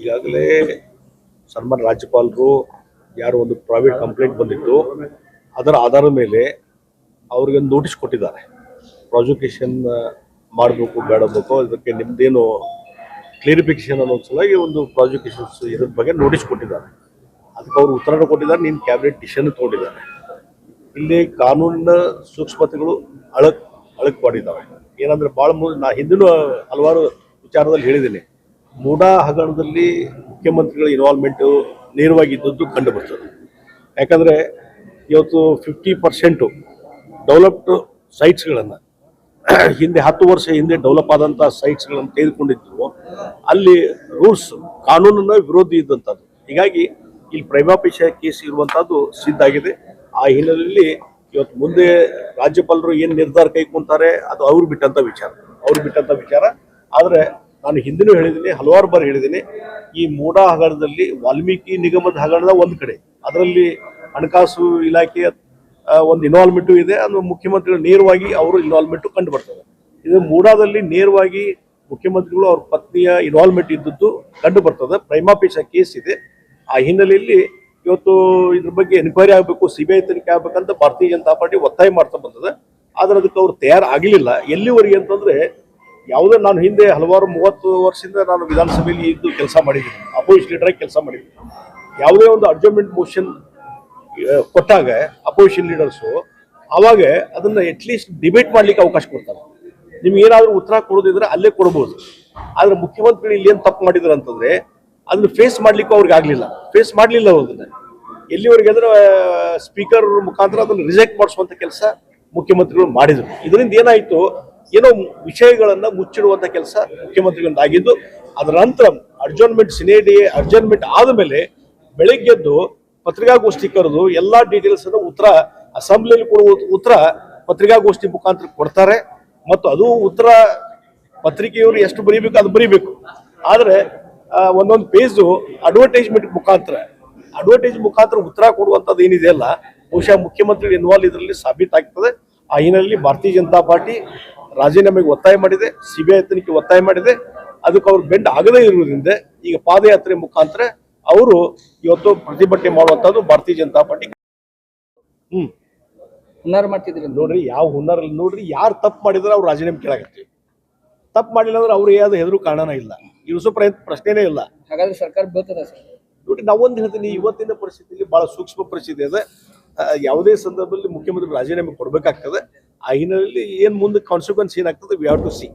ಈಗಾಗಲೇ ಸನ್ಮಾನ್ ರಾಜ್ಯಪಾಲರು ಯಾರು ಒಂದು ಪ್ರೈವೇಟ್ ಕಂಪ್ಲೇಂಟ್ ಬಂದಿತ್ತು. ಅದರ ಆಧಾರದ ಮೇಲೆ ಅವ್ರಿಗೆ ಒಂದು ನೋಟಿಸ್ ಕೊಟ್ಟಿದ್ದಾರೆ. ಪ್ರಾಸಿಕ್ಯೂಷನ್ ಮಾಡಬೇಕು ಬೇಡಬೇಕು ಇದಕ್ಕೆ ನಿಮ್ದೇನು ಕ್ಲಿಯರಿಫಿಕೇಶನ್ ಅನ್ನೋ ಸಲುವಾಗಿ ಒಂದು ಪ್ರಾಸಿಕ್ಯೂಷನ್ಸ್ ಇದ್ರ ಬಗ್ಗೆ ನೋಟಿಸ್ ಕೊಟ್ಟಿದ್ದಾರೆ. ಅದಕ್ಕೆ ಅವರು ಉತ್ತರ ಕೊಟ್ಟಿದ್ದಾರೆ ನಿಮ್ಮ ಕ್ಯಾಬಿನೆಟ್ ಡಿಸಿಷನ್ ತೊಗೊಂಡಿದ್ದಾರೆ. ಇಲ್ಲಿ ಕಾನೂನಿನ ಸೂಕ್ಷ್ಮತೆಗಳು ಅಳಕ್ ಅಳಕ್ ಮಾಡಿದ್ದಾವೆ ಏನಂದ್ರೆ ಭಾಳ ನಾ ಹಿಂದಿನೂ ಹಲವಾರು ವಿಚಾರದಲ್ಲಿ ಹೇಳಿದ್ದೀನಿ. ಮೂಡಾ ಹಗರಣದಲ್ಲಿ ಮುಖ್ಯಮಂತ್ರಿಗಳ ಇನ್ವಾಲ್ವ್ಮೆಂಟು ನೇರವಾಗಿ ಇದ್ದದ್ದು ಕಂಡು ಬರ್ತದೆ ಯಾಕಂದರೆ ಇವತ್ತು ಫಿಫ್ಟಿ ಪರ್ಸೆಂಟು ಡೆವಲಪ್ಡ್ ಸೈಟ್ಸ್ಗಳನ್ನು ಹಿಂದೆ ಹತ್ತು ವರ್ಷ ಹಿಂದೆ ಡೆವಲಪ್ ಆದಂಥ ಸೈಟ್ಸ್ಗಳನ್ನು ತೆಗೆದುಕೊಂಡಿದ್ರು ಅಲ್ಲಿ ರೂಲ್ಸ್ ಕಾನೂನಿನ ವಿರೋಧಿ ಇದ್ದಂಥದ್ದು ಹೀಗಾಗಿ ಇಲ್ಲಿ ಪ್ರೈಮಾಪೇಶ ಕೇಸ್ ಇರುವಂಥದ್ದು ಸಿದ್ಧ ಆಗಿದೆ. ಆ ಹಿನ್ನೆಲೆಯಲ್ಲಿ ಇವತ್ತು ಮುಂದೆ ರಾಜ್ಯಪಾಲರು ಏನು ನಿರ್ಧಾರ ಕೈಗೊಂತಾರೆ, ಅದು ಅವ್ರು ಬಿಟ್ಟಂಥ ವಿಚಾರ. ಅವ್ರು ಬಿಟ್ಟಂಥ ವಿಚಾರ. ಆದರೆ ನಾನು ಹಿಂದಿನೂ ಹೇಳಿದ್ದೀನಿ, ಹಲವಾರು ಬಾರಿ ಹೇಳಿದ್ದೀನಿ, ಈ ಮೂಡಾ ಹಗರಣದಲ್ಲಿ ವಾಲ್ಮೀಕಿ ನಿಗಮದ ಹಗರಣದ ಒಂದು ಕಡೆ. ಅದರಲ್ಲಿ ಹಣಕಾಸು ಇಲಾಖೆಯ ಒಂದು ಇನ್ವಾಲ್ವ್ಮೆಂಟು ಇದೆ, ಅದು ಮುಖ್ಯಮಂತ್ರಿಗಳು ನೇರವಾಗಿ ಅವರು ಇನ್ವಾಲ್ವ್ಮೆಂಟು ಕಂಡು ಬರ್ತದೆ ಇದು ಮೂಡಾದಲ್ಲಿ ನೇರವಾಗಿ ಮುಖ್ಯಮಂತ್ರಿಗಳು ಅವ್ರ ಪತ್ನಿಯ ಇನ್ವಾಲ್ವ್ಮೆಂಟ್ ಇದ್ದದ್ದು ಕಂಡು ಬರ್ತದೆ ಕೇಸ್ ಇದೆ. ಆ ಹಿನ್ನೆಲೆಯಲ್ಲಿ ಇವತ್ತು ಇದ್ರ ಬಗ್ಗೆ ಎನ್ಕ್ವೈರಿ ಆಗಬೇಕು ಸಿ ಬಿ ಐ ತನಿಖೆ ಆಗ್ಬೇಕಂತ ಭಾರತೀಯ ಜನತಾ ಪಾರ್ಟಿ ಒತ್ತಾಯ ಮಾಡ್ತಾ ಬಂದದ. ಆದ್ರೆ ಅದಕ್ಕೆ ಅವ್ರು ತಯಾರಾಗಲಿಲ್ಲ. ಎಲ್ಲಿವರೆಗೆ ಅಂತಂದ್ರೆ ಯಾವುದೇ ನಾನು ಹಿಂದೆ ಹಲವಾರು ಮೂವತ್ತು ವರ್ಷದಿಂದ ನಾನು ವಿಧಾನಸಭೆಯಲ್ಲಿ ಇದ್ದು ಕೆಲಸ ಮಾಡಿದ್ದೀನಿ. ಅಪೋಸಿಷನ್ ಲೀಡರ್ ಆಗಿ ಕೆಲಸ ಮಾಡಿದ್ದೀನಿ. ಯಾವುದೇ ಒಂದು ಅಡ್ಜಮೆಂಟ್ ಮೋಷನ್ ಕೊಟ್ಟಾಗ ಅಪೋಸಿಷನ್ ಲೀಡರ್ಸು ಅವಾಗ ಅದನ್ನು ಅಟ್ಲೀಸ್ಟ್ ಡಿಬೇಟ್ ಮಾಡ್ಲಿಕ್ಕೆ ಅವಕಾಶ ಕೊಡ್ತಾರೆ. ನಿಮ್ಗೆ ಏನಾದರೂ ಉತ್ತರ ಕೊಡೋದಿದ್ರೆ ಅಲ್ಲೇ ಕೊಡ್ಬೋದು. ಆದರೆ ಮುಖ್ಯಮಂತ್ರಿಗಳು ಇಲ್ಲಿ ಏನು ತಪ್ಪು ಮಾಡಿದ್ರು ಅಂತಂದರೆ ಅದನ್ನ ಫೇಸ್ ಮಾಡಲಿಕ್ಕೂ ಅವ್ರಿಗೆ ಆಗಲಿಲ್ಲ. ಫೇಸ್ ಮಾಡಲಿಲ್ಲ ಅದನ್ನ. ಎಲ್ಲಿವರೆಗೆ ಅಂದ್ರೆ ಸ್ಪೀಕರ್ ಮುಖಾಂತರ ಅದನ್ನು ರಿಜೆಕ್ಟ್ ಮಾಡಿಸುವಂಥ ಕೆಲಸ ಮುಖ್ಯಮಂತ್ರಿಗಳು ಮಾಡಿದರು. ಇದರಿಂದ ಏನಾಯ್ತು ಏನೋ ವಿಷಯಗಳನ್ನು ಮುಚ್ಚಿಡುವಂಥ ಕೆಲಸ ಮುಖ್ಯಮಂತ್ರಿಗಳಿಂದ ಆಗಿದ್ದು ಅದರ ನಂತರ ಅಡ್ಜರ್ನ್ಮೆಂಟ್ ಸಿನೇಡಿ ಅಡ್ಜರ್ನ್ಮೆಂಟ್ ಆದಮೇಲೆ ಬೆಳಗ್ಗೆದ್ದು ಪತ್ರಿಕಾಗೋಷ್ಠಿ ಕರೆದು ಎಲ್ಲಾ ಡೀಟೇಲ್ಸ್ ಅನ್ನು ಉತ್ತರ ಅಸೆಂಬ್ಲಿಯಲ್ಲಿ ಕೊಡುವ ಉತ್ತರ ಪತ್ರಿಕಾಗೋಷ್ಠಿ ಮುಖಾಂತರ ಕೊಡ್ತಾರೆ. ಮತ್ತು ಅದು ಉತ್ತರ ಪತ್ರಿಕೆಯವರು ಎಷ್ಟು ಬರೀಬೇಕು ಅದು ಬರೀಬೇಕು. ಆದರೆ ಒಂದೊಂದು ಪೇಜು ಅಡ್ವರ್ಟೈಸ್ಮೆಂಟ್ ಮುಖಾಂತರ ಅಡ್ವರ್ಟೈಸ್ ಮುಖಾಂತರ ಉತ್ತರ ಕೊಡುವಂಥದ್ದು ಏನಿದೆಯಲ್ಲ ಬಹುಶಃ ಮುಖ್ಯಮಂತ್ರಿ ಇನ್ವಾಲ್ವ್ ಇದರಲ್ಲಿ ಸಾಬೀತಾಗ್ತದೆ. ಆ ಹಿನ್ನೆಲೆಯಲ್ಲಿ ಭಾರತೀಯ ಜನತಾ ಪಾರ್ಟಿ ರಾಜೀನಾಮೆಗೆ ಒತ್ತಾಯ ಮಾಡಿದೆ ಸಿಬಿಐ ತನಿಖೆ ಒತ್ತಾಯ ಮಾಡಿದೆ. ಅದಕ್ಕೆ ಅವ್ರು ಬೆಂಡ್ ಆಗದೇ ಇರುವುದರಿಂದ ಈಗ ಪಾದಯಾತ್ರೆ ಮುಖಾಂತರ ಅವರು ಇವತ್ತು ಪ್ರತಿಭಟನೆ ಮಾಡುವಂತದ್ದು ಭಾರತೀಯ ಜನತಾ ಪಾರ್ಟಿ. ಹ್ಮ್. ಹುನ್ನಾರ ಮಾಡ್ತಿದ್ರಿ ನೋಡ್ರಿ ಯಾವ ಹುನ್ನಾರ ನೋಡ್ರಿ ಯಾರು ತಪ್ಪು ಮಾಡಿದ್ರೆ ಅವ್ರು ರಾಜೀನಾಮೆ ಕೇಳಾಕತ್ತೀವಿ ತಪ್ಪು ಮಾಡಿಲ್ಲ ಅಂದ್ರೆ ಅವ್ರು ಯಾವ್ದು ಹೆದರು ಕಾರಣನ ಇಲ್ಲ. ಇಳಿಸೋ ಪ್ರಯತ್ನ ಪ್ರಶ್ನೆನೇ ಇಲ್ಲ. ಹಾಗಾದ್ರೆ ಸರ್ಕಾರ ಬೀಳ್ತದ ಸರ್? ನೋಡಿ ನಾವೊಂದು ಹೇಳ್ತೀನಿ ಇವತ್ತಿನ ಪರಿಸ್ಥಿತಿಯಲ್ಲಿ ಬಹಳ ಸೂಕ್ಷ್ಮ ಪರಿಸ್ಥಿತಿ ಇದೆ ಯಾವುದೇ ಸಂದರ್ಭದಲ್ಲಿ ಮುಖ್ಯಮಂತ್ರಿ ರಾಜೀನಾಮೆ ಕೊಡಬೇಕಾಗ್ತದೆ. ಆ ಹಿನ್ನೆಲೆಯಲ್ಲಿ ಏನ್ ಮುಂದೆ ಕಾನ್ಸಿಕ್ವೆನ್ಸ್ ಏನಾಗ್ತದೆ ವಿ ಹ್ಯಾವ್ ಟು ಸಿ